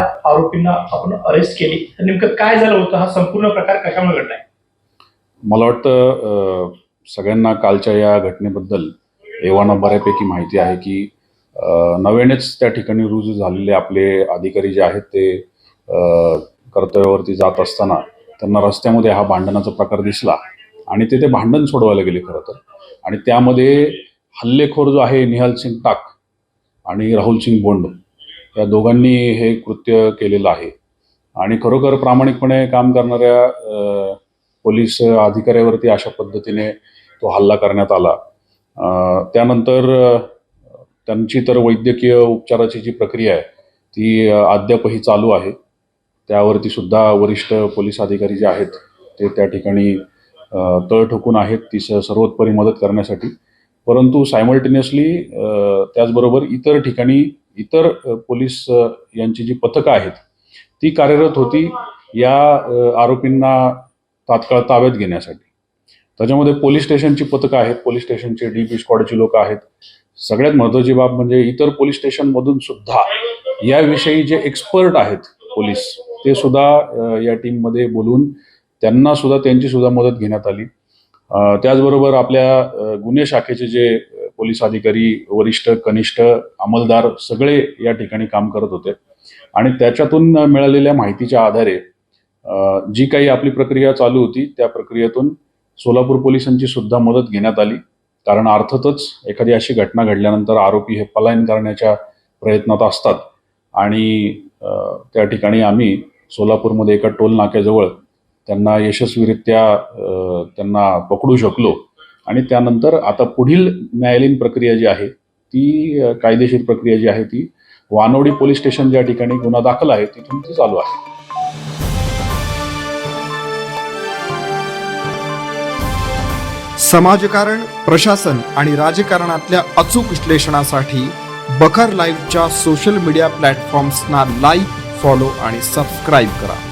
आरोपींना आपण अरेस्ट केली. तर नेमकं काय झालं होतं? हा संपूर्ण प्रकार कशामुळे घडलाय मला वाटतं सगळ्यांना कालच्या या घटनेबद्दल एव्हाना बऱ्यापैकी माहिती आहे की नव्यानेच त्या ठिकाणी रुजू झालेले आपले अधिकारी जे आहेत ते कर्तव्यावरती जात असताना त्यांना रस्त्यामध्ये हा भांडणाचा प्रकार दिसला आणि ते ते भांडण सोडवायला गेले खरं तर. आणि त्यामध्ये हल्लेखोर जो आहे निहाल सिंग टाक आणि राहुल सिंग बोंड. या दोघांनी हे कृत्य केलेलं आहे. आणि खरोखर प्रामाणिकपणे काम करणाऱ्या पोलीस अधिकाऱ्यावरती अशा पद्धतीने तो हल्ला करण्यात आला. त्यानंतर त्यांची तर वैद्यकीय उपचाराची जी प्रक्रिया आहे ती अद्यापही चालू आहे. त्यावरती सुद्धा वरिष्ठ पोलीस अधिकारी जे आहेत ते त्या ठिकाणी तळ ठोकून आहेत. ती स- सर्वोत्परी मदत करण्यासाठी. परंतु सायमल्टेनियसली त्याचबरोबर इतर ठिकाणी इतर पोलीस यांची जी पथकं आहेत ती कार्यरत होती या आरोपींना तात्काळ ताब्यात घेण्यासाठी. त्याच्यामध्ये पोलीस स्टेशनची पथकं आहेत पोलीस स्टेशनचे डी पी स्क्वॉडची लोक आहेत. सगळ्यात महत्त्वाची बाब म्हणजे इतर पोलीस स्टेशनमधून सुद्धा याविषयी जे एक्सपर्ट आहेत पोलीस ते सुद्धा या टीममध्ये बोलून त्यांना सुद्धा त्यांची सुद्धा मदत घेण्यात आली. त्याचबरोबर आपल्या गुन्हे शाखेचे जे पोलीस अधिकारी वरिष्ठ कनिष्ठ अंमलदार सगळे या ठिकाणी काम करत होते. आणि त्याच्यातून मिळालेल्या माहितीच्या आधारे जी काही आपली प्रक्रिया चालू होती त्या प्रक्रियेतून सोलापूर पोलिसांची सुद्धा मदत घेण्यात आली. कारण अर्थातच एखादी अशी घटना घडल्यानंतर आरोपी हे पलायन करण्याच्या प्रयत्नात असतात. आणि त्या ठिकाणी आम्ही सोलापूरमध्ये एका टोल नाक्याजवळ त्यांना यशस्वीरित्या त्यांना पकडू शकलो. आणि त्यानंतर आता पुढील न्यायालयीन प्रक्रिया जी आहे ती कायदेशीर प्रक्रिया जी आहे ती वानवडी पोलीस स्टेशन ज्या ठिकाणी गुन्हा दाखल आहे तिथून ती चालू आहे. समाजकारण प्रशासन आणि राजकारणातल्या अचूक विश्लेषणासाठी बखर लाईव्हच्या सोशल मीडिया प्लॅटफॉर्म्सना लाईक फॉलो आणि सबस्क्राईब करा.